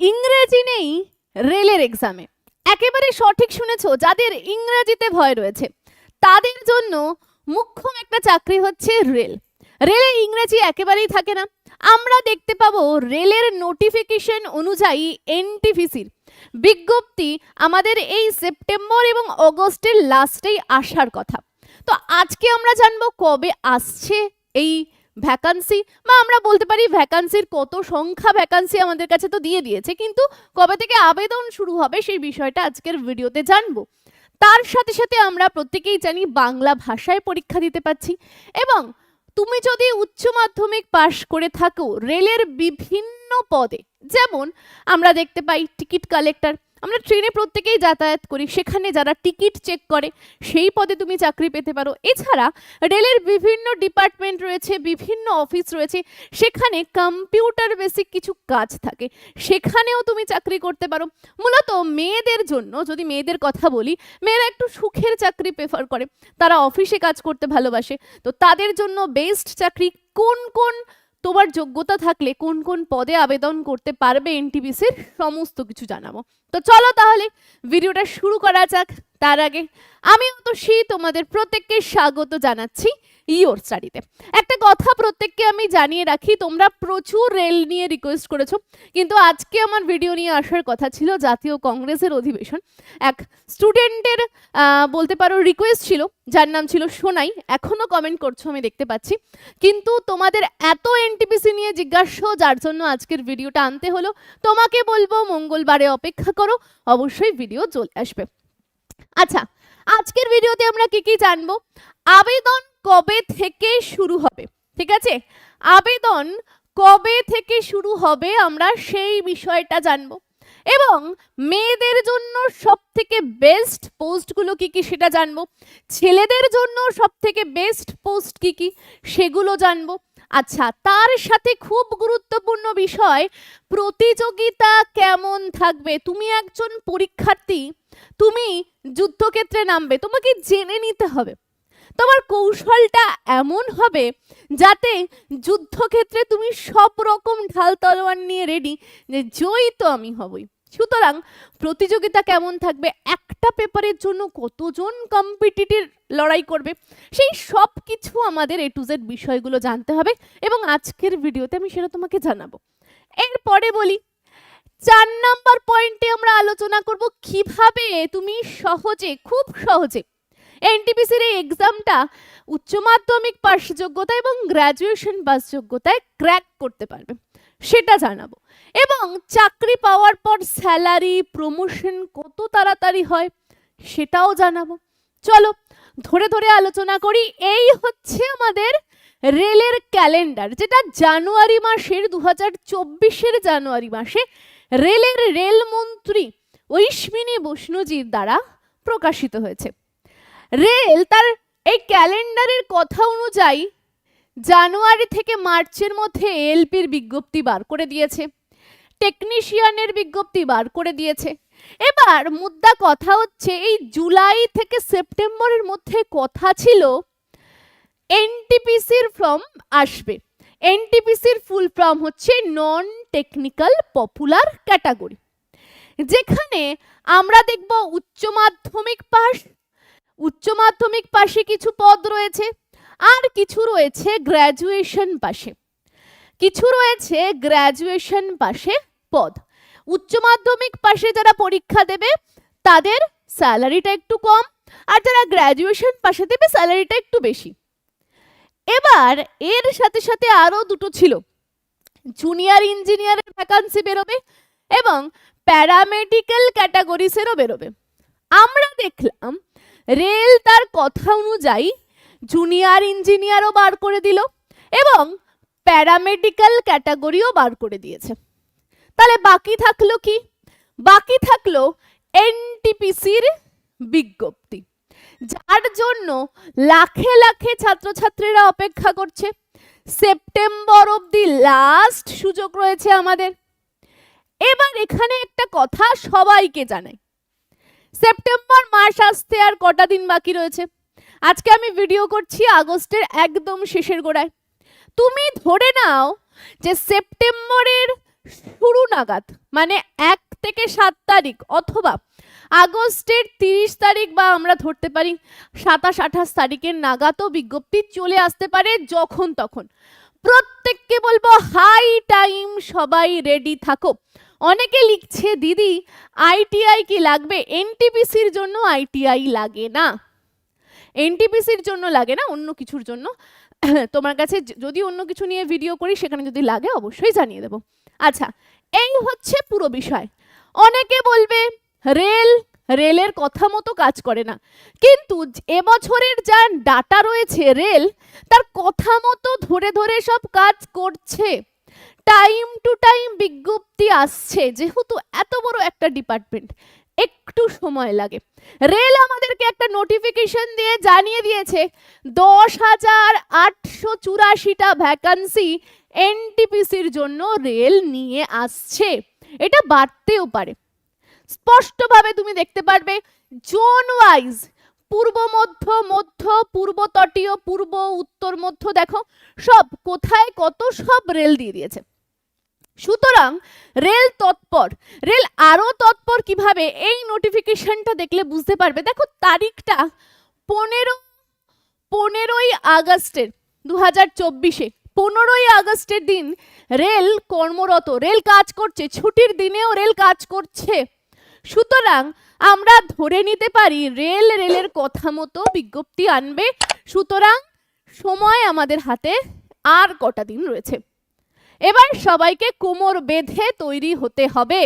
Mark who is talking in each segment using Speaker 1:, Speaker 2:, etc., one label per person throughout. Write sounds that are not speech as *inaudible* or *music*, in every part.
Speaker 1: ইংরেজি নেই, রেলের এক্সামে একেবারে সঠিক শুনেছ, যাদের ইংরেজিতে ভয় রয়েছে। তাদের জন্য মুখ্যম একটা চাকরি হচ্ছে রেল। রেলে ইংরেজি একেবারেই থাকে না। আমরা দেখতে পাবো রেলের নোটিফিকেশন অনুযায়ী এনটিপিসির বিজ্ঞপ্তি আমাদের এই সেপ্টেম্বর এবং অগস্টের লাস্টেই আসার কথা। তো আজকে আমরা জানব কবে আসছে এই ভ্যাকান্সি বা আমরা বলতে পারি ভ্যাকান্সির কত সংখ্যা ভ্যাকান্সি আমাদের কাছে তো দিয়ে দিয়েছে, কিন্তু কবে থেকে আবেদন শুরু হবে সেই বিষয়টা আজকের ভিডিওতে জানব। তার সাথে সাথে আমরা প্রত্যেকেই জানি বাংলা ভাষায় পরীক্ষা দিতে পাচ্ছি এবং তুমি যদি উচ্চ মাধ্যমিক পাশ করে থাকো, রেলের বিভিন্ন পদে, যেমন আমরা দেখতে পাই টিকিট কালেক্টর আমরা ট্রেনে প্রত্যেকেই যাতায়াত করি, সেখানে যারা টিকিট চেক করে, সেই পদে তুমি চাকরি পেতে পারো। এছাড়া রেলের বিভিন্ন ডিপার্টমেন্ট রয়েছে, বিভিন্ন অফিস রয়েছে, সেখানে কম্পিউটার বেসিক কিছু কাজ থাকে। সেখানেও তুমি চাকরি করতে পারো। মূলত মেয়েদের জন্য, যদি মেয়েদের কথা বলি, মেয়েরা একটু সুখের চাকরি প্রেফার করে। তারা অফিসে কাজ করতে ভালোবাসে। তো তাদের জন্য বেস্ট চাকরি কোন কোন তোমার যোগ্যতা থাকলে কোন কোন পদে আবেদন করতে পারবে এনটিপিসির সমস্ত কিছু জানাব। তো চলো তাহলে ভিডিওটা শুরু করা যাক। তার আগে আমি সেই তোমাদের প্রত্যেককে স্বাগত জানাচ্ছি। ইওর স্টাডিতে একটা কথা প্রত্যেককে আমি জানিয়ে রাখি, তোমরা প্রচুর রেল নিয়ে রিকোয়েস্ট করেছ, কিন্তু আজকে আমার ভিডিও নিয়ে আসার কথা ছিল জাতীয় কংগ্রেসের অধিবেশন। এক স্টুডেন্টের বলতে পারো রিকোয়েস্ট ছিল, যার নাম ছিল সোনাই, এখনও কমেন্ট করছ আমি দেখতে পাচ্ছি। কিন্তু তোমাদের এত এনটিপিসি নিয়ে জিজ্ঞাসা, যার জন্য আজকের ভিডিওটা আনতে হলো, তোমাকে বলব মঙ্গলবারে অপেক্ষা করো, অবশ্যই ভিডিও চলে আসবে। আচ্ছা আজকের ভিডিওতে আমরা কি কি জানব? আবেদন কবে থেকে শুরু হবে? ঠিক আছে? আবেদন কবে থেকে শুরু হবে আমরা সেই বিষয়টা জানব। এবং মেয়েদের জন্য সব থেকে বেস্ট পোস্টগুলো কি কি সেটা জানব? ছেলেদের জন্য সব থেকে বেস্ট পোস্ট কি কি সেগুলো জানব। আচ্ছা তার সাথে খুব গুরুত্বপূর্ণ বিষয়, প্রতিযোগিতা কেমন থাকবে? তুমি একজন পরীক্ষার্থী, তুমি যুদ্ধক্ষেত্রে নামবে, তোমাকে জেনে নিতে হবে। তোমার কৌশলটা এমন হবে যাতে যুদ্ধক্ষেত্রে তুমি সব রকম ঢাল তলোয়ার নিয়ে রেডি যে জয়ী তো আমি হবই। সুতরাং প্রতিযোগিতা কেমন থাকবে? একটা পেপারের জন্য কতজন কম্পিটিটিভ লড়াই করবে? সেই সব কিছু আমাদের এ টু জেড বিষয়গুলো জানতে হবে এবং আজকের ভিডিওতে আমি সেটা তোমাকে জানাব। এরপরে বলি, চার নাম্বার পয়েন্টে আমরা আলোচনা করব কীভাবে তুমি সহজে, খুব সহজে এনটিপিসির এই এক্সামটা উচ্চ মাধ্যমিক পাস যোগ্যতা এবং গ্র্যাজুয়েশন পাস যোগ্যতায় ক্র্যাক করতে পারবে, সেটা জানাব। এবং চাকরি পাওয়ার পর স্যালারি প্রমোশন কত তাড়াতাড়ি হয় সেটাও জানাব। চলো, ধরে ধরে আলোচনা করি, এই হচ্ছে আমাদের রেলের ক্যালেন্ডার যেটা জানুয়ারি মাসের দু হাজার চব্বিশের জানুয়ারি মাসে রেলের রেলমন্ত্রী ঐশ্বিনী বৈষ্ণজির দ্বারা প্রকাশিত হয়েছে। রেল তার এই ক্যালেন্ডারের কথা অনুযায়ী জানুয়ারি থেকে মার্চের মধ্যে এলপির বিজ্ঞপ্তি বার করে দিয়েছে। টেকনিশিয়ানের বিজ্ঞপ্তি বার করে দিয়েছে। এবার মুদ্রা কথা হচ্ছে, এই জুলাই থেকে সেপ্টেম্বরের মধ্যে কথা ছিল, এনটিপিসির ফর্ম আসবে। এনটিপিসির ফুল ফর্ম হচ্ছে নন টেকনিক্যাল পপুলার ক্যাটাগরি যেখানে আমরা দেখব উচ্চ মাধ্যমিক পাস উচ্চ মাধ্যমিক পাশে কিছু পদ রয়েছে, আর কিছু রয়েছে গ্র্যাজুয়েশন পাশে। কিছু রয়েছে গ্র্যাজুয়েশন পাশে পদ। উচ্চ মাধ্যমিক পাশে যারা পরীক্ষা দেবে, তাদের স্যালারিটা একটু কম, আর যারা গ্র্যাজুয়েশন পাশে দেবে স্যালারিটা একটু বেশি। এবার এর সাথে সাথে আরও দুটো ছিল। জুনিয়র ইঞ্জিনিয়ারের ভ্যাকান্সি বেরোবে এবং প্যারামেডিক্যাল ক্যাটাগরিসেরও বেরোবে। আমরা দেখলাম রেল তার কথা অনুযায়ী জুনিয়র ইঞ্জিনিয়ারও বার করে দিল এবং প্যারামেডিক্যাল ক্যাটাগরিও বার করে দিয়েছে। তাহলে বাকি থাকল কি? বাকি থাকল এনটিপিসির বিজ্ঞপ্তি। যার জন্য লাখে লাখে ছাত্রছাত্রীরা অপেক্ষা করছে। সেপ্টেম্বর অবধি লাস্ট সুযোগ রয়েছে আমাদের। এবার এখানে একটা কথা সবাইকে জানাই। সেপ্টেম্বর মাস আসতে আর কটা দিন বাকি রয়েছে। আজকে আমি ভিডিও করছি আগস্টের একদম শেষের গোড়ায়। তুমি ধরে নাও যে সেপ্টেম্বরের শুরু নাগাদ মানে এক থেকে সাত তারিখ অথবা আগস্টের তিরিশ তারিখ বা আমরা ধরতে পারি সাতাশ, আঠাশ তারিখের নাগাদও বিজ্ঞপ্তি চলে আসতে পারে যখন তখন। প্রত্যেককে বলব হাই টাইম সবাই রেডি থাকো। অনেকে লিখছে, দিদি আইটিআই কি লাগবে? এনটিপিসির জন্য আইটিআই লাগে না। এনটিপিসির জন্য লাগে না, অন্য কিছুর জন্য। *coughs* তোমার কাছে যদি অন্য কিছু নিয়ে ভিডিও করি, সেখানে যদি লাগে, অবশ্যই জানিয়ে দেবো। আচ্ছা এই হচ্ছে পুরো বিষয়। অনেকে বলবে, রেল, রেলের কথা মতো কাজ করে না। কিন্তু এবছরের যা ডাটা রয়েছে রেল, তার কথা মতো ধরে ধরে সব কাজ করছে। টাইম টু টাইম বিজ্ঞপ্তি আসছে, যেহেতু এত বড় একটা ডিপার্টমেন্ট একটু সময় লাগে। রেল আমাদেরকে একটা নোটিফিকেশন দিয়ে জানিয়ে দিয়েছে, দশ হাজার আটশো চুরাশিটা ভ্যাকান্সি এনটিপিসির জন্য রেল নিয়ে আসছে। এটা বাড়তেও পারে। স্পষ্টভাবে তুমি দেখতে পারবে জোন ওয়াইজ পূর্ব মধ্য মধ্য, পূর্ব তটীয়, পূর্ব, উত্তর, মধ্য, দেখো, সব কোথায় কত সব রেল দিয়ে দিয়েছে। সুতরাং রেল তৎপর, রেল আরও তৎপর কীভাবে এই নোটিফিকেশনটা দেখলে বুঝতে পারবে? দেখো, তারিখটা পনেরো, পনেরোই আগস্টের দু হাজার চব্বিশে। পনেরোই আগস্টের দিন রেল কর্মরত, রেল কাজ করছে, ছুটির দিনেও রেল কাজ করছে। সুতরাং আমরা ধরে নিতে পারি, রেল রেলের কথা মতো বিজ্ঞপ্তি আনবে। সুতরাং সময় আমাদের হাতে আর কটা দিন রয়েছে। এবার সবাইকে কোমর বেঁধে তৈরি হতে হবে।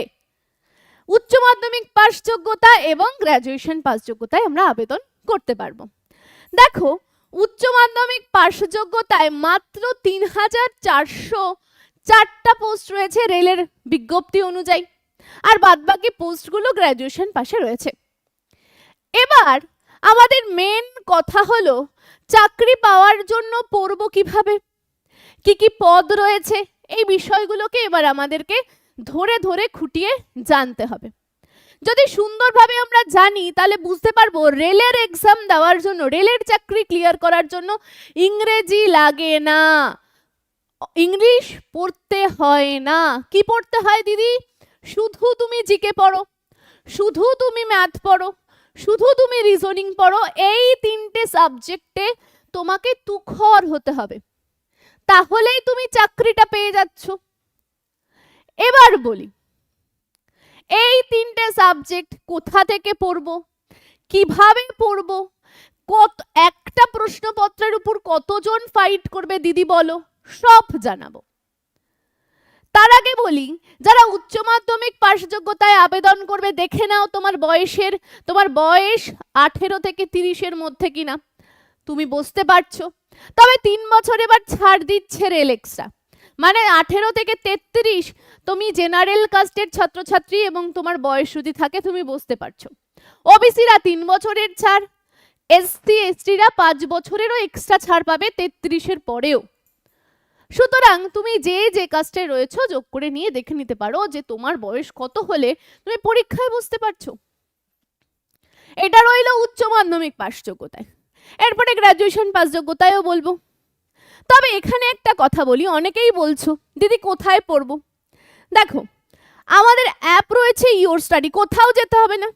Speaker 1: উচ্চ মাধ্যমিক পাস যোগ্যতা এবং গ্র্যাজুয়েশন পাস যোগ্যতায় আমরা আবেদন করতে পারব। দেখো, উচ্চ মাধ্যমিক পাস যোগ্যতায় মাত্র তিন হাজার চারশো চারটা পোস্ট রয়েছে রেলের বিজ্ঞপ্তি অনুযায়ী। আর বাদবাকি পোস্টগুলো গ্র্যাজুয়েশন পাশে রয়েছে। এবার আমাদের মেন কথা হলো, চাকরি পাওয়ার জন্য পড়ব কীভাবে? কি কি পদ রয়েছে? এই বিষয়গুলোকে এবার আমাদেরকে ধরে ধরে খুঁটিয়ে জানতে হবে। যদি সুন্দরভাবে আমরা জানি, তাহলে বুঝতে পারব রেলের এক্সাম দেওয়ার জন্য, রেলের চাকরি ক্লিয়ার করার জন্য ইংরেজি লাগে না। ইংলিশ পড়তে হয় না। কি পড়তে হয় দিদি? শুধু তুমি জিকে পড়ো, শুধু তুমি ম্যাথ পড়ো, শুধু তুমি রিজনিং পড়ো, এই তিনটে সাবজেক্টে তোমাকে তুখর হতে হবে। তাহলেই তুমি চাকরিটা পেয়ে যাচ্ছ। এবার বলি, এই তিনটে সাবজেক্ট কোথা থেকে পড়ব? কীভাবে পড়ব? কত, একটা প্রশ্নপত্রের উপর কতজন ফাইট করবে দিদি বলো, সব জানাব। তার আগে বলি, যারা উচ্চ মাধ্যমিক পাশ যোগ্যতায় আবেদন করবে, দেখে নাও তোমার বয়সের, তোমার বয়স আঠেরো থেকে তিরিশের মধ্যে কিনা। তুমি বসতে পারছ। তবে তিন বছর এবার ছাড় দিচ্ছে রেল এক্সট্রা মানে আঠেরো থেকে তেত্রিশ তুমি জেনারেল কাস্টের ছাত্রছাত্রী এবং তোমার বয়স যদি থাকে তুমি বুঝতে পারছ। ওবিসিরা তিন বছরের ছাড়, এসসি, এসটিরা পাঁচ বছরেরও এক্সট্রা ছাড় পাবে তেত্রিশের পরেও। সুতরাং তুমি যে যে কাস্টে রয়েছো যোগ করে নিয়ে দেখে নিতে পারো যে তোমার বয়স কত হলে তুমি পরীক্ষায় বসতে পারছ। এটা রইল উচ্চ মাধ্যমিক পাস যোগ্যতায় এরপরে গ্রাজুয়েশন পাস যোগ্যতায়ও বলব। তবে এখানে একটা কথা বলি, অনেকেই বলছো, দিদি, কোথায় পড়ব? দেখো, আমাদের অ্যাপ রয়েছে ইওর স্টাডি কোথাও যেতে হবে না।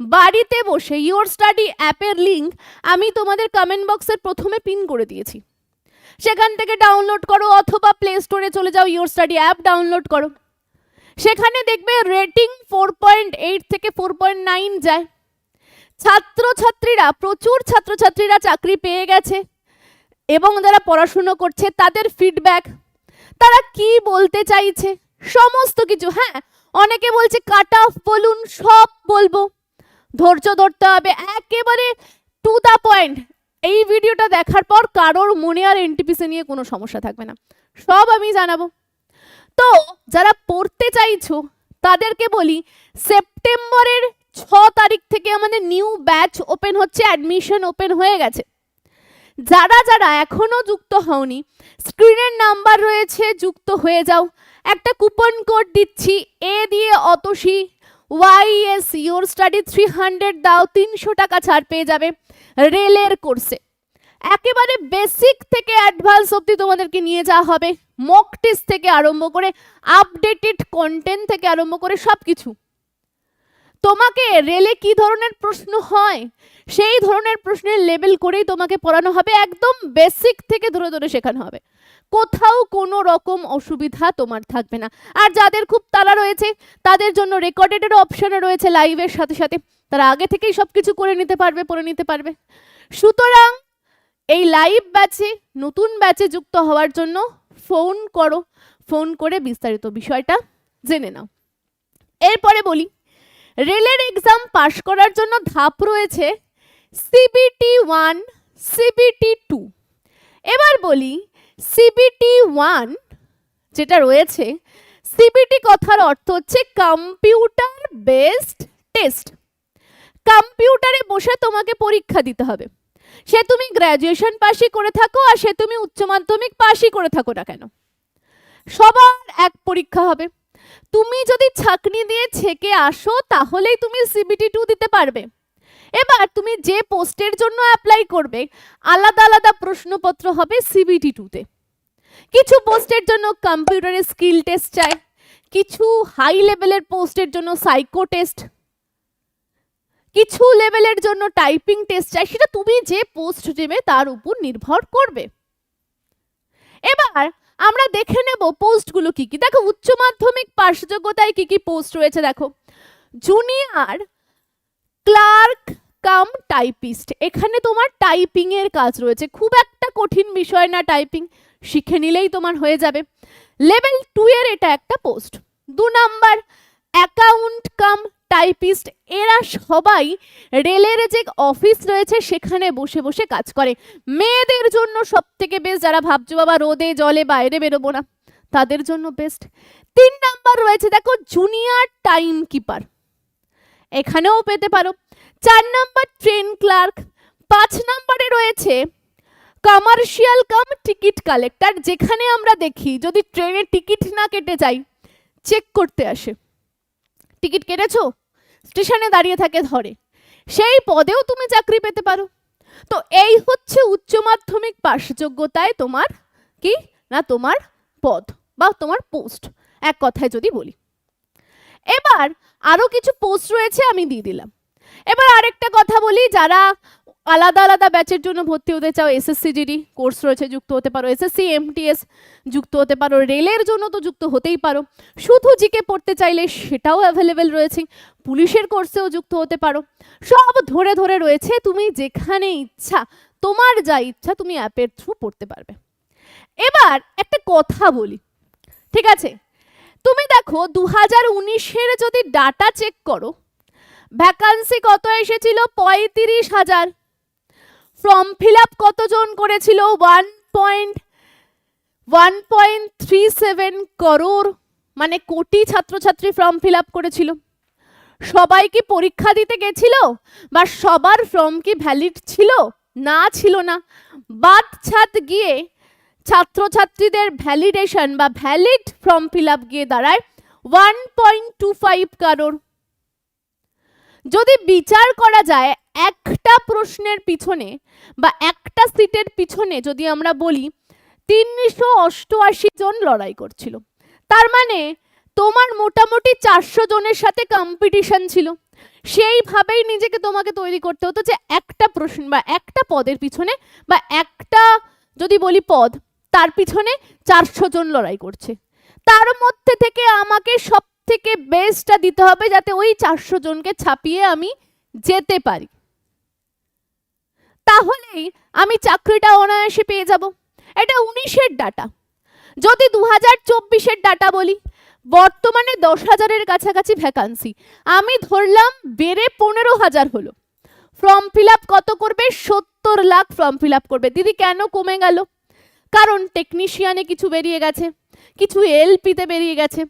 Speaker 1: বাড়িতে বসে ইওর স্টাডি অ্যাপের লিঙ্ক আমি তোমাদের কমেন্ট বক্সের প্রথমে পিন করে দিয়েছি। সেখান থেকে ডাউনলোড করো অথবা প্লে স্টোরে চলে যাও ইওর স্টাডি অ্যাপ ডাউনলোড করো। সেখানে দেখবে রেটিং ফোর পয়েন্ট এইট থেকে ফোর পয়েন্ট নাইন যায়। ছাত্রছাত্রীরা, প্রচুর ছাত্রছাত্রীরা চাকরি পেয়ে গেছে এবং যারা পড়াশুনো করছে তাদের ফিডব্যাক তারা কি বলতে চাইছে, সমস্ত কিছু হ্যাঁ অনেকে বলছে কাট অফ বলুন, সব বলব, ধৈর্য ধরতে হবে, একেবারে টু দা পয়েন্ট এই ভিডিওটা দেখার পর কারোর মনে আর এনটিপিসি নিয়ে কোনো সমস্যা থাকবে না, সব আমি জানাব। তো, যারা পড়তে চাইছো, তাদেরকে বলি সেপ্টেম্বরের ছ তারিখ থেকে আমাদের নিউ ব্যাচ ওপেন হচ্ছে অ্যাডমিশন ওপেন হয়ে গেছে। যারা যারা এখনও যুক্ত হওনি স্ক্রিনের নাম্বার রয়েছে, যুক্ত হয়ে যাও। একটা কুপন কোড দিচ্ছি এ দিয়ে Atasi Y S your study three hundred দাও, তিনশো টাকা ছাড় পেয়ে যাবে রেলের কোর্সে একেবারে বেসিক থেকে অ্যাডভান্স অবধি তোমাদেরকে নিয়ে যাওয়া হবে মক টেস্ট থেকে আরম্ভ করে আপডেটেড কন্টেন্ট থেকে আরম্ভ করে সব কিছু তোমাকে রেলে কি ধরনের প্রশ্ন হয়? সেই ধরনের প্রশ্নের লেবেল করেই তোমাকে পড়ানো হবে, একদম বেসিক থেকে ধরে ধরে শেখানো হবে। কোথাও কোনো রকম অসুবিধা তোমার থাকবে না। আর যাদের খুব তাড়া রয়েছে, তাদের জন্য রেকর্ডেডের অপশানে রয়েছে লাইভের সাথে সাথে। তারা আগে থেকেই সব কিছু করে নিতে পারবে, পড়ে নিতে পারবে। সুতরাং এই লাইভ ব্যাচে নতুন ব্যাচে যুক্ত হওয়ার জন্য ফোন করো। ফোন করে বিস্তারিত বিষয়টা জেনে নাও। এরপরে বলি রেলের এক্সাম পাশ করার জন্য ধাপ রয়েছে সিবিটি ওয়ান, সিবিটি টু। এবার বলি, সিবিটি ওয়ান যেটা রয়েছে, সিবিটি কথার অর্থ হচ্ছে কম্পিউটার বেসড টেস্ট। কম্পিউটারে বসে তোমাকে পরীক্ষা দিতে হবে। সে তুমি গ্র্যাজুয়েশন পাশই করে থাকো আর সে তুমি উচ্চ মাধ্যমিক পাশই করে থাকো না কেন? সবার এক পরীক্ষা হবে। তুমি যদি ছাকনি দিয়ে ছেকে আসো, তাহলেই তুমি সিবিটি টু দিতে পারবে। এবার তুমি যে পোস্টের জন্য অ্যাপ্লাই করবে, আলাদা আলাদা প্রশ্নপত্র হবে সিবিটি টুতে কিছু পোস্টের জন্য কম্পিউটারের স্কিল টেস্ট চাই, কিছু হাই লেভেলের পোস্টের জন্য সাইকো টেস্ট কিছু লেভেলের জন্য টাইপিং টেস্ট চাই, সেটা তুমি যে পোস্ট দেবে তার উপর নির্ভর করবে। এবার আমরা দেখে নেব পোস্টগুলো কি কি। দেখো, উচ্চ মাধ্যমিক পাশ যোগ্যতায় কি কি পোস্ট রয়েছে, দেখো। Junior clerk cum typist. এখানে তোমার টাইপিং এর কাজ রয়েছে। খুব একটা কঠিন বিষয় না টাইপিং শিখে নিলেই তোমার হয়ে যাবে। লেভেল টু এর এটা একটা পোস্ট দু নাম্বার অ্যাকাউন্ট কাম টাইপিস্ট, এরা সবাই রেলের যে অফিস রয়েছে সেখানে বসে বসে কাজ করে। মেয়েদের জন্য সব থেকে বেস্ট যারা ভাবছ বাবা, রোদে, জলে, বাইরে বেরোবো না। তাদের জন্য বেস্ট তিন নাম্বার রয়েছে, দেখো জুনিয়র টাইম কিপার এখানেও পেতে পারো। চার নাম্বার ট্রেন ক্লার্ক পাঁচ নাম্বারে রয়েছে কমার্শিয়াল কাম টিকিট কালেক্টর যেখানে আমরা দেখি, যদি ট্রেনের টিকিট না কেটে যাই চেক করতে আসে। টিকিট কেটেছো? স্টেশনে দাঁড়িয়ে থাকে ধরে। সেই পদেও তুমি চাকরি পেতে পারো। তো এই হচ্ছে উচ্চ মাধ্যমিক পাশ তোমার কি? না, তোমার পদ বা তোমার পোস্ট, এক কথায় যদি বলি। এবার আরও কিছু পোস্ট রয়েছে আমি দিয়ে দিলাম। এবার আরেকটা কথা বলি, যারা আলাদা আলাদা ব্যাচের জন্য ভর্তি হতে চাও এসএসসি জিডি কোর্স রয়েছে, যুক্ত হতে পারো। এসএসসি এমটিএস যুক্ত হতে পারো। রেলের জন্য তো যুক্ত হতেই পারো। শুধু জিকে পড়তে চাইলে সেটাও অ্যাভেলেবেল রয়েছে। পুলিশের কোর্সেও যুক্ত হতে পারো। সব ধরে ধরে রয়েছে। তুমি যেখানে ইচ্ছা, তোমার যা ইচ্ছা, তুমি অ্যাপের থ্রু পড়তে পারবে। এবার একটা কথা বলি, ঠিক আছে? তুমি দেখো দু হাজার উনিশের যদি ডাটা চেক করো ভ্যাকান্সি কত এসেছিল? পঁয়ত্রিশ হাজার। ফর্ম ফিল আপ কতজন করেছিল? One point one point three seven crore মানে কোটি ছাত্রছাত্রী ফর্ম ফিল আপ করেছিল। সবাই কি পরীক্ষা দিতে গেছিল? বা সবার ফর্ম কি ভ্যালিড ছিল? না ছিল না। বাদ ছাদ গিয়ে ছাত্রছাত্রীদের ভ্যালিডেশন বা ভ্যালিড ফর্ম ফিল আপ গিয়ে দাঁড়ায় ওয়ান পয়েন্ট টু ফাইভ কারোর যদি বিচার করা যায় একটা প্রশ্নের পিছনে বা একটা সিটের পিছনে যদি আমরা বলি তিনশো অষ্টআশি জন লড়াই করছিল, তার মানে তোমার মোটামুটি চারশো জনের সাথে কম্পিটিশন ছিল। সেইভাবেই নিজেকে তোমাকে তৈরি করতে হতো যে একটা প্রশ্ন বা একটা পদের পিছনে বা একটা যদি বলি পদ, তার পিছনে চারশো জন লড়াই করছে। তার মধ্যে থেকে আমাকে সব থেকে বেস্টটা দিতে হবে যাতে ওই চারশো জনকে ছাপিয়ে আমি যেতে পারি। তাহলেই আমি চাকরিটা অনায়াসে পেয়ে যাব। এটা উনিশের ডাটা যদি দু হাজার চব্বিশের ডাটা বলি, বর্তমানে দশ হাজারের কাছাকাছি ভ্যাকান্সি আমি ধরলাম বেড়ে পনেরো হাজার হলো। ফর্ম ফিল আপ কত করবে? সত্তর লাখ ফর্ম ফিল আপ করবে। দিদি, কেন কমে গেল? কারণ টেকনিশিয়ানে কিছু বেরিয়ে গেছে, কিছু এলপিতে বেরিয়ে গেছে।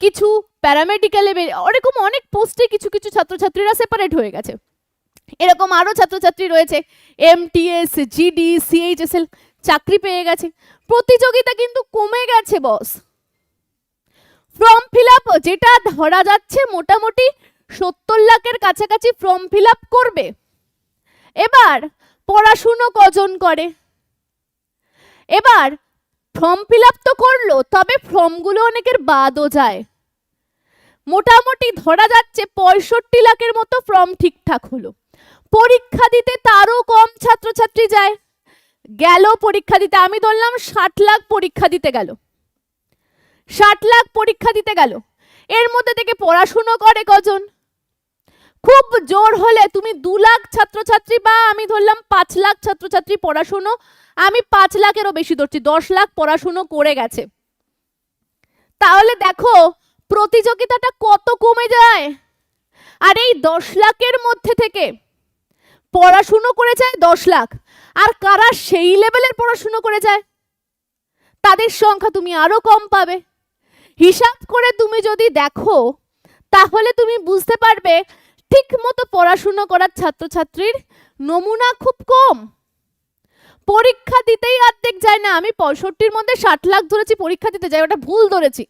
Speaker 1: কিছু প্যারামেডিক্যালে ওরকম অনেক পোস্টে কিছু কিছু ছাত্রছাত্রীরা সেপারেট হয়ে গেছে। এরকম আরও ছাত্রছাত্রী রয়েছে এমটিএস জিডি সিএইচএসএল চাকরি পেয়ে গেছে। প্রতিযোগিতা কিন্তু কমে গেছে বস ফর্ম ফিল আপ যেটা ধরা যাচ্ছে মোটামুটি সত্তর লাখের কাছাকাছি ফর্ম ফিল আপ করবে। এবার পড়াশুনো কজন করে? এবার ফর্ম ফিল আপ তো করল, তবে ফর্মগুলো অনেকের বাদও যায়। মোটামুটি ধরা যাচ্ছে পঁয়ষট্টি লাখের মতো ফর্ম ঠিকঠাক হলো। পরীক্ষা দিতে তারও কম ছাত্রছাত্রী যায়। গেল পরীক্ষা দিতে, আমি ধরলাম ষাট লাখ পরীক্ষা দিতে গেল। ষাট লাখ পরীক্ষা দিতে গেল। এর মধ্যে থেকে পড়াশুনো করে কজন? খুব জোর হলে তুমি দু লাখ ছাত্রছাত্রী বা আমি ধরলাম পাঁচ লাখ ছাত্রছাত্রী পড়াশুনো, আমি পাঁচ লাখেরও বেশি ধরছি, দশ লাখ পড়াশুনো করে গেছে। তাহলে দেখো, প্রতিযোগিতাটা কত কমে যায়? আর এই দশ লাখের মধ্যে থেকে পড়াশুনো করে যায় দশ লাখ, আর কারা সেই লেভেলের পড়াশুনো করে যায়? তাদের সংখ্যা তুমি আরও কম পাবে। হিসাব করে তুমি যদি দেখো, তাহলে তুমি বুঝতে পারবে ঠিক মতো পড়াশুনো করার ছাত্রছাত্রীর নমুনা খুব কম। পরীক্ষা দিতেই অর্ধেক যায় না। আমি পঁয়ষট্টির মধ্যে ষাট লাখ ধরেছি, পরীক্ষা দিতে যাই, ওটা ভুল ধরেছি।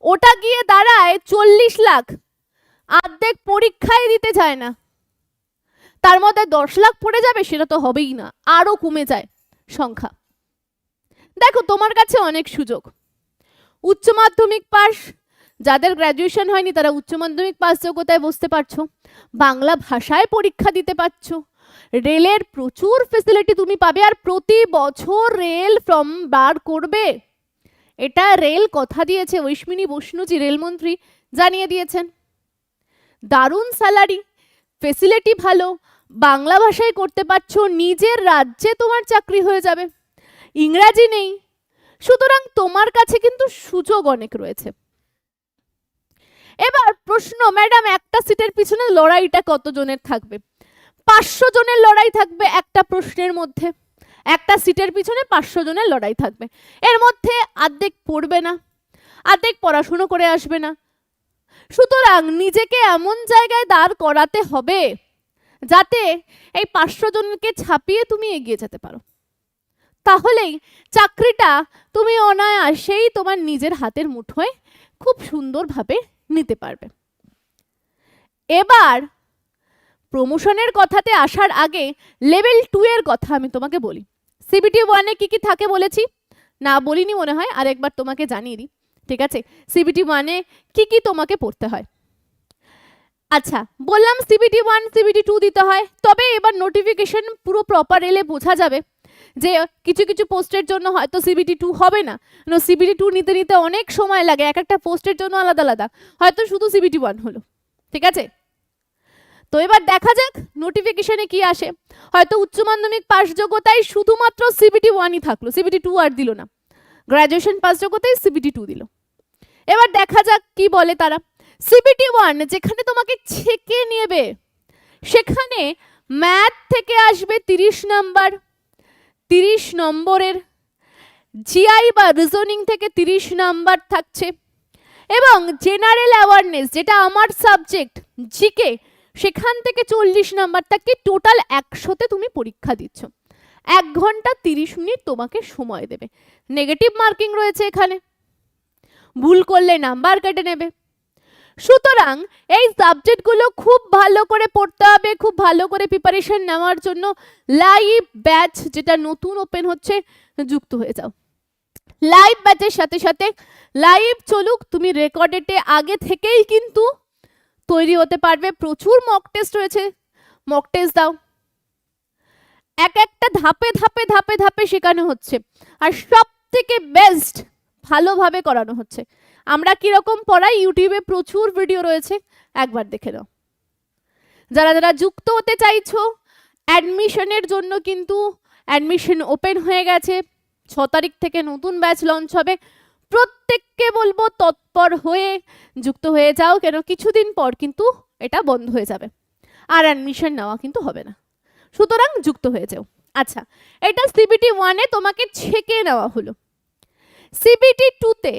Speaker 1: ওটা গিয়ে দাঁড়ায় চল্লিশ লাখ। অর্ধেক পরীক্ষায় দিতে যায় না। তার মধ্যে দশ লাখ পড়ে যাবে, সেটা তো হবেই না। আরও কমে যায় সংখ্যা। দেখো, তোমার কাছে অনেক সুযোগ। উচ্চ মাধ্যমিক পাস যাদের গ্র্যাজুয়েশন হয়নি, তারা উচ্চ মাধ্যমিক পাস যোগ্যতায় বসতে পারছ? বাংলা ভাষায় পরীক্ষা দিতে পারছ। রেলের প্রচুর ফেসিলিটি তুমি পাবে আর প্রতি বছর রেল ফর্ম বার করবে। এটা রেল কথা দিয়েছে ঐশ্মিনী বৈষ্ণুজি রেলমন্ত্রী জানিয়ে দিয়েছেন। দারুণ স্যালারি ফেসিলিটি ভালো, বাংলা ভাষায় করতে পারছ, নিজের রাজ্যে তোমার চাকরি হয়ে যাবে। ইংরাজি নেই, সুতরাং তোমার কাছে কিন্তু সুযোগ অনেক রয়েছে। এবার প্রশ্ন, ম্যাডাম, একটা সিটের পিছনে লড়াইটা কতজনের থাকবে? পাঁচশো জনের লড়াই থাকবে একটা প্রশ্নের মধ্যে। একটা সিটের পিছনে পাঁচশো জনের লড়াই থাকবে। এর মধ্যে আর্ধেক পড়বে না, আর্ধেক পড়াশুনো করে আসবে না। সুতরাং নিজেকে এমন জায়গায় দাঁড় করাতে হবে যাতে এই পাঁচশো জনকে ছাপিয়ে তুমি এগিয়ে যেতে পারো। তাহলেই চাকরিটা তুমি অনায়াসেই তোমার নিজের হাতের মুঠোয় খুব সুন্দরভাবে নিতে পারবে। এবার প্রমোশনের কথাতে আসার আগে লেভেল টু এর কথা আমি তোমাকে বলি। সিবিটি ওয়ানে কি কি থাকে বলেছি? না বলিনি মনে হয়, আর একবার তোমাকে জানিয়ে দিই, ঠিক আছে? সিবিটি ওয়ানে কি কি তোমাকে পড়তে হয়। আচ্ছা বললাম সিবিটি ওয়ান সিবিটি টু দিতে হয়, তবে এবার নোটিফিকেশন পুরো প্রপার এলে বোঝা যাবে। যে কিছু কিছু পোস্টের জন্য হয়তো সিবিটি টু হবে না। সিবিটি টু নিতে নিতে অনেক সময় লাগে, এক একটা পোস্টের জন্য আলাদা আলাদা। হয়তো শুধু সিবিটি ওয়ান হলো। ঠিক আছে? তো এবার দেখা যাক নোটিফিকেশনে কি আসে। হয়তো উচ্চ মাধ্যমিক পাস যোগ্যতায় শুধুমাত্র সিবিটি ওয়ানই থাকল। সিবিটি টু আর দিল না। গ্র্যাজুয়েশন পাস যোগ্যতায় সিবিটি টু দিল। এবার দেখা যাক কি বলে তারা। সিবিটি ওয়ান যেখানে তোমাকে ছেকে নেবে, সেখানে ম্যাথ থেকে আসবে তিরিশ নাম্বার। তিরিশ নম্বরের জিআই বা রিজনিং থেকে তিরিশ নাম্বার থাকছে। এবং জেনারেল অ্যাওয়ারনেস যেটা আমার সাবজেক্ট জিকে সেখান থেকে চল্লিশ নাম্বার থাকে টোটাল একশোতে তুমি পরীক্ষা দিচ্ছ। এক ঘণ্টা তিরিশ মিনিট তোমাকে সময় দেবে। নেগেটিভ মার্কিং রয়েছে এখানে। ভুল করলে নাম্বার কেটে নেবে। সুতরাং এই সাবজেক্টগুলো খুব ভালো করে পড়তে হবে, খুব ভালো করে প্রিপারেশন নেওয়ার জন্য লাইভ ব্যাচ যেটা নতুন ওপেন হচ্ছে, যুক্ত হয়ে যাও। লাইভ ব্যাচের সাথে সাথে লাইভ চলুক, তুমি রেকর্ডেটে আগে থেকেই কিন্তু তৈরি হতে পারবে। প্রচুর মক টেস্ট রয়েছে মক টেস্ট দাও। এক একটা ধাপে ধাপে ধাপে ধাপে শেখানো হচ্ছে, আর সব থেকে বেস্ট ভালোভাবে করানো হচ্ছে। আমরা কীরকম পড়াই? ইউটিউবে প্রচুর ভিডিও রয়েছে। একবার দেখে নাও। যারা যারা যুক্ত হতে চাইছো অ্যাডমিশনের জন্য কিন্তু অ্যাডমিশন ওপেন হয়ে গেছে। ছ তারিখ থেকে নতুন ব্যাচ লঞ্চ হবে। প্রত্যেককে বলব তৎপর হয়ে যুক্ত হয়ে যাও, কেন কিছুদিন পর কিন্তু এটা বন্ধ হয়ে যাবে। আর অ্যাডমিশন নেওয়া কিন্তু হবে না। সুতরাং যুক্ত হয়ে যাও। আচ্ছা এটা সিবিটি ওয়ানে তোমাকে ছেকে নেওয়া হলো। সিবিটি টুতে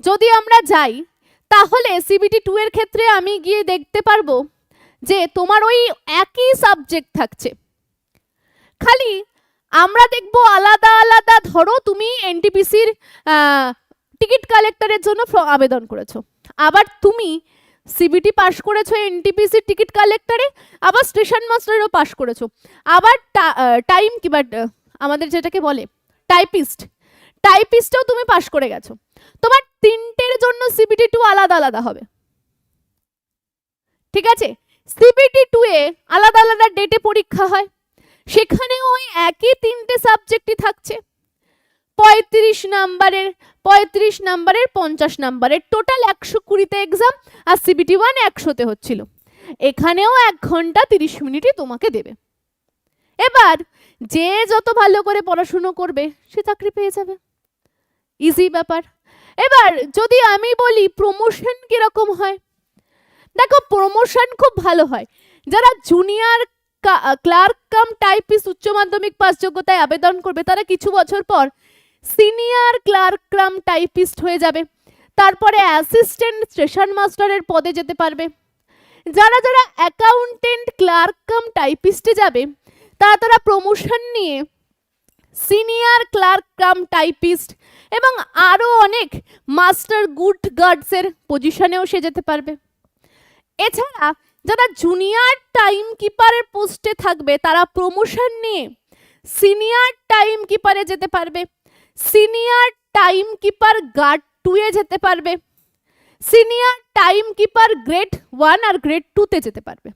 Speaker 1: যদি আমরা যাই, তাহলে সিবিটি টু এর ক্ষেত্রে আমি গিয়ে দেখতে পারব যে তোমার ওই একই সাবজেক্ট থাকছে। খালি আমরা দেখব আলাদা আলাদা, ধরো তুমি এনটিপিসির টিকিট কালেক্টরের জন্য আবেদন করেছ। আবার তুমি সিবিটি পাশ করেছ এনটিপিসির টিকিট কালেক্টরে আবার স্টেশন মাস্টারেরও পাশ করেছ। আবার টাইম কি বা আমাদের যেটাকে বলে টাইপিস্ট টাইপিস্টও তুমি পাশ করে গেছো। তোমার তিনটের জন্য সিবিটি টু আলাদা আলাদা হবে। ঠিক আছে? সিবিটি টু এ আলাদা আলাদা ডেটে পরীক্ষা হয়। সেখানে ওই একই তিনটে সাবজেক্টই থাকছে। পঁয়ত্রিশ নাম্বারের পঁয়ত্রিশ নাম্বারের, পঞ্চাশ নাম্বারের। টোটাল একশো কুড়িতে এক্সাম আর সিবিটি ওয়ান একশোতে হচ্ছিল। এখানেও এক ঘণ্টা তিরিশ মিনিটই তোমাকে দেবে। এবার যে যত ভালো করে পড়াশুনো করবে, সে চাকরি পেয়ে যাবে। ইজি ব্যাপার। এবার যদি আমি বলি প্রমোশন কীরকম হয়? দেখো প্রমোশন খুব ভালো হয়। যারা জুনিয়র ক্লার্ক কাম টাইপিস উচ্চ মাধ্যমিক পাস যোগ্যতায় আবেদন করবে, তারা কিছু বছর পর সিনিয়র ক্লার্ক কাম টাইপিস্ট হয়ে যাবে। তারপরে অ্যাসিস্ট্যান্ট স্টেশন মাস্টারের পদে যেতে পারবে। যারা যারা অ্যাকাউন্টেন্ট ক্লার্ক কাম টাইপিস্টে যাবে, তারা তারা প্রমোশন নিয়ে সিনিয়র ক্লার্ক কাম টাইপিস্ট এবং আরও অনেক মাস্টার গুড গার্ডসের পজিশনেও সে যেতে পারবে। এছাড়া যারা জুনিয়র টাইম কিপারের পোস্টে থাকবে, তারা প্রমোশন নিয়ে সিনিয়র টাইম কিপারে যেতে পারবে। সিনিয়র টাইম কিপার গার্ড টুয়ে যেতে পারবে। Senior time keeper grade one আর গ্রেড টুতে যেতে পারবে।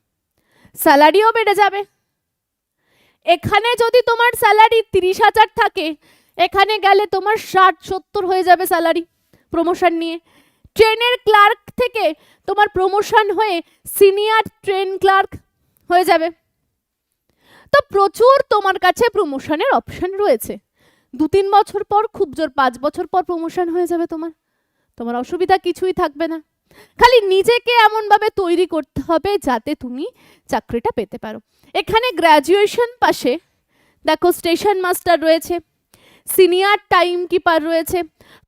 Speaker 1: স্যালারিও বেড়ে যাবে। এখানে যদি তোমার স্যালারি তিরিশ হাজার থাকে, এখানে গেলে তোমার ষাট সত্তর হয়ে যাবে স্যালারি প্রমোশন নিয়ে। ট্রেনের ক্লার্ক থেকে তোমার প্রমোশন হয়ে সিনিয়র ট্রেন ক্লার্ক হয়ে যাবে। তো প্রচুর তোমার কাছে প্রমোশনের অপশন রয়েছে। দু তিন বছর পর, খুব জোর পাঁচ বছর পর প্রমোশন হয়ে যাবে তোমার। তোমার অসুবিধা কিছুই থাকবে না। খালি নিজেকে এমনভাবে তৈরি করতে হবে যাতে তুমি চাকরিটা পেতে পারো। এখানে গ্র্যাজুয়েশন পাশে দেখো স্টেশন মাস্টার রয়েছে সিনিয়র টাইম কিপার রয়েছে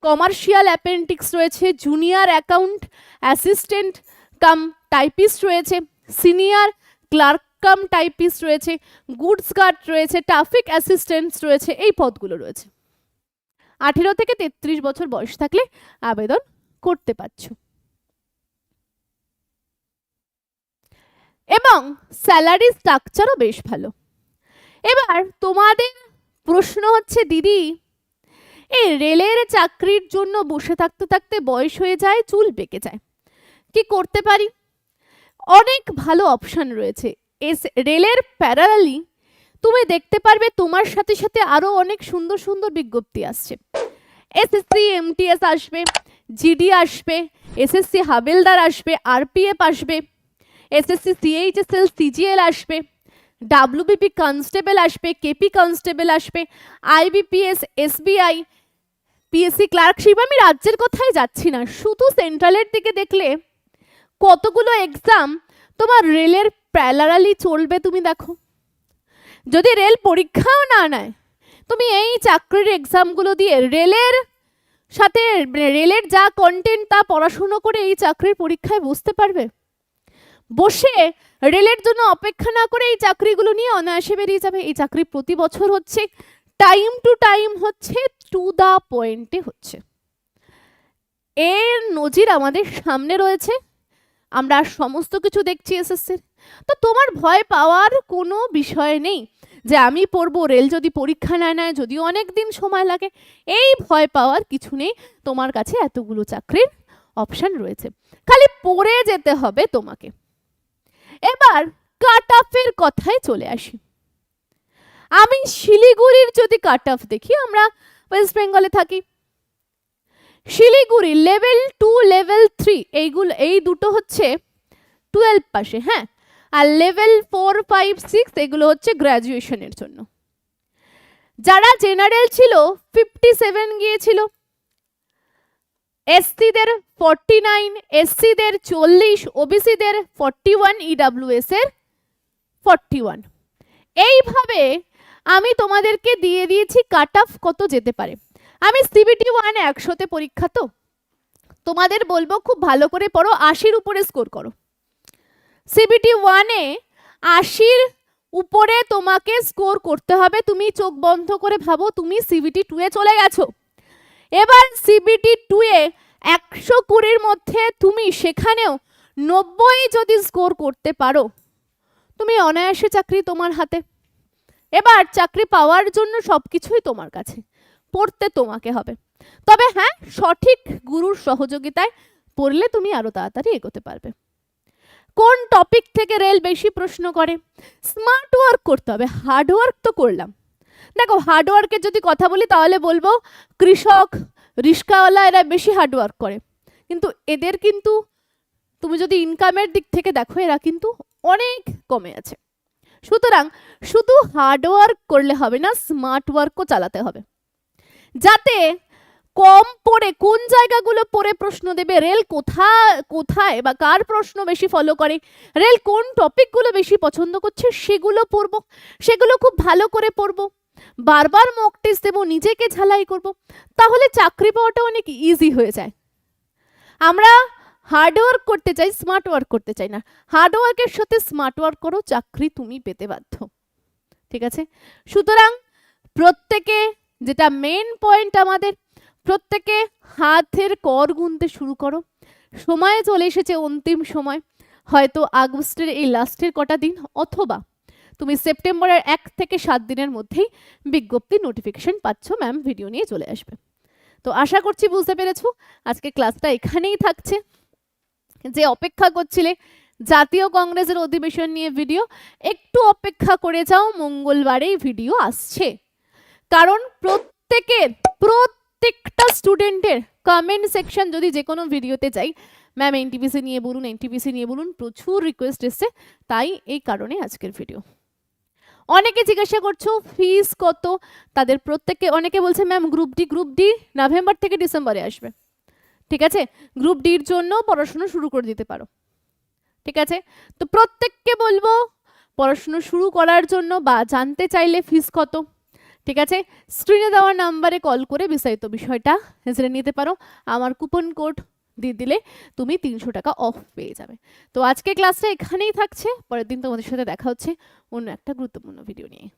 Speaker 1: কমার্শিয়াল অ্যাপেন্ডিক্স রয়েছে junior account assistant cum typist রয়েছে সিনিয়র ক্লার্ক কাম টাইপিস্ট রয়েছে গুডস গার্ড রয়েছে ট্রাফিক অ্যাসিস্ট্যান্টস রয়েছে, এই পদগুলো রয়েছে। আঠেরো থেকে তেত্রিশ বছর বয়স থাকলে আবেদন করতে পারছ। এবং স্যালারি স্ট্রাকচারও বেশ ভালো। এবার তোমাদের প্রশ্ন হচ্ছে, দিদি এই রেলের চাকরির জন্য বসে থাকতে থাকতে বয়স হয়ে যায়, চুল পেকে যায়। কি করতে পারি? অনেক ভালো অপশান রয়েছে। এস, রেলের প্যারালালি তুমি দেখতে পারবে, তোমার সাথে সাথে আরও অনেক সুন্দর সুন্দর বিজ্ঞপ্তি আসছে। এসএসসি এমটিএস আসবে জিডি আসবে এসএসসি হাবেলদার আসবে আরপিএফ আসবে। এসএসসি সিএইচএসএল সিজিএল আসবে ডাব্লিউবিপি কনস্টেবল আসবে কেপি কনস্টেবল আসবে আইবিপিএস এসবিআই পিএসসি ক্লার্কশিপ আমি রাজ্যের কথাই যাচ্ছি না। শুধু সেন্ট্রালের দিকে দেখলে কতগুলো এক্সাম তোমার রেলের প্যালারালি চলবে তুমি দেখো। যদি রেল পরীক্ষাও না নেয়, তুমি এই চাকরির এক্সামগুলো দিয়ে রেলের সাথে, রেলের যা কন্টেন্ট তা পড়াশুনো করে এই চাকরির পরীক্ষায় বসতে পারবে? বসে রেলের জন্য অপেক্ষা না করে এই চাকরিগুলো নিয়ে অনায়াসে বেরিয়ে যাবে। এই চাকরি প্রতি বছর হচ্ছে টাইম টু টাইম হচ্ছে টু দা পয়েন্টে হচ্ছে। এর নজির আমাদের সামনে রয়েছে। আমরা সমস্ত কিছু দেখছি এসএসসির তো তোমার ভয় পাওয়ার কোনো বিষয় নেই যে আমি পড়ব, রেল যদি পরীক্ষা নেয় নেয়, যদিও অনেক দিন সময় লাগে, এই ভয় পাওয়ার কিছু নেই। তোমার কাছে এতগুলো চাকরির অপশন রয়েছে। খালি পড়ে যেতে হবে তোমাকে। এবার কাট অফের কথায় চলে আসি। আমি শিলিগুড়ির যদি কাট অফ দেখি, আমরা ওয়েস্ট বেঙ্গলে থাকি। Siliguri level two level three এইগুলো এই দুটো হচ্ছে টুয়েলভ পাশে হ্যাঁ? আর লেভেল ফোর ফাইভ সিক্স এগুলো হচ্ছে গ্র্যাজুয়েশনের জন্য। যারা জেনারেল ছিল ফিফটি সেভেন গিয়েছিল। এসসিদের ফর্টি নাইন এসসিদের চল্লিশ ওবিসিদের ফর্টি ওয়ান ইডাব্লিউএস এর ফর্টি ওয়ান এইভাবে আমি তোমাদেরকে দিয়ে দিয়েছি কাট অফ কত যেতে পারে। আমি সিবিটি ওয়ান একশোতে পরীক্ষা তো। তোমাদের বলব খুব ভালো করে পড়ো, আশির উপরে স্কোর করো। সিবিটি ওয়ানে আশির উপরে তোমাকে স্কোর করতে হবে। তুমি চোখ বন্ধ করে ভাবো, তুমি সিবিটি টুয়ে চলে গেছো। এবার সিবিটি টুয়ে একশো কুড়ির মধ্যে তুমি সেখানেও নব্বই যদি স্কোর করতে পারো, তুমি অনায়াসে চাকরি তোমার হাতে। এবার চাকরি পাওয়ার জন্য সব কিছুই তোমার কাছে, পড়তে তোমাকে হবে। তবে হ্যাঁ সঠিক গুরুর সহযোগিতায় পড়লে তুমি আরও তাড়াতাড়ি এগোতে পারবে। কোন টপিক থেকে রেল বেশি প্রশ্ন করে? স্মার্ট ওয়ার্ক করতে হবে হার্ড ওয়ার্ক তো করলাম। দেখো হার্ডওয়ার্কের যদি কথা বলি, তাহলে বলব কৃষক, রিস্কাওয়ালা এরা বেশি হার্ডওয়ার্ক করে। কিন্তু এদের কিন্তু, তুমি যদি ইনকামের দিক থেকে দেখো, এরা কিন্তু অনেক কমে আছে। সুতরাং শুধু হার্ডওয়ার্ক করলে হবে না স্মার্ট ওয়ার্কও চালাতে হবে। যাতে কম পড়ে, কোন জায়গাগুলো পড়ে প্রশ্ন দেবে রেল কোথা কোথায় বা কার প্রশ্ন বেশি ফলো করে রেল কোন টপিকগুলো বেশি পছন্দ করছে, সেগুলো পড়ব, সেগুলো খুব ভালো করে পড়ব। বারবার মক টেস্ট দেবো, নিজেকে ঝালাই করব, তাহলে চাকরি পাওয়াটা অনেক ইজি হয়ে যায়। আমরা হার্ড ওয়ার্ক করতে চাই স্মার্ট ওয়ার্ক করতে চাই না। হার্ড ওয়ার্কের সাথে স্মার্ট ওয়ার্ক করো, চাকরি তুমি পেতে বাধ্য। ঠিক আছে? সুতরাং প্রত্যেকে, যেটা মেন পয়েন্ট আমাদের, প্রত্যেকে হাতের কর গুনতে শুরু করো। সময়ে চলে এসেছে, অন্তিম সময়। হয়তো আগস্টের এই লাস্টের কটা দিন, অথবা তুমি সেপ্টেম্বরের এক থেকে সাত দিনের মধ্যেই বিজ্ঞপ্তি নোটিফিকেশন পাচ্ছ ম্যাম ভিডিও নিয়ে চলে আসবে। তো আশা করছি বুঝতে পেরেছ, আজকে ক্লাসটা এখানেই থাকছে। যে অপেক্ষা করছিলে জাতীয় কংগ্রেসের অধিবেশন নিয়ে ভিডিও একটু অপেক্ষা করে যাও, মঙ্গলবারেই ভিডিও আসছে। কারণ প্রত্যেকের প্রত্যেকটা স্টুডেন্টের কমেন্ট সেকশন যদি যে কোনো ভিডিওতে যাই ম্যাম এনটিপিসি নিয়ে বলুন এনটিপিসি নিয়ে বলুন, প্রচুর রিকোয়েস্ট এসছে, তাই এই কারণে আজকের ভিডিও অনেকে জিজ্ঞাসা করছ ফিস কত? তাদের প্রত্যেককে, অনেকে বলছে ma'am group D group D November থেকে ডিসেম্বরে আসবে। ঠিক আছে? গ্রুপ ডির জন্য পড়াশুনো শুরু করে দিতে পারো। ঠিক আছে? তো প্রত্যেককে বলব, পড়াশুনো শুরু করার জন্য বা জানতে চাইলে ফিস কত? ঠিক আছে? স্ক্রিনে দেওয়া নাম্বারে কল করে বিস্তারিত বিষয়টা জেনে নিতে পারো। আমার কুপন কোড দিয়ে দিলে তুমি তিনশো টাকা অফ পেয়ে যাবে। তো আজকে ক্লাসটা এখানেই থাকছে। পরের দিন তোমাদের সাথে দেখা হচ্ছে অন্য একটা গুরুত্বপূর্ণ ভিডিও নিয়ে।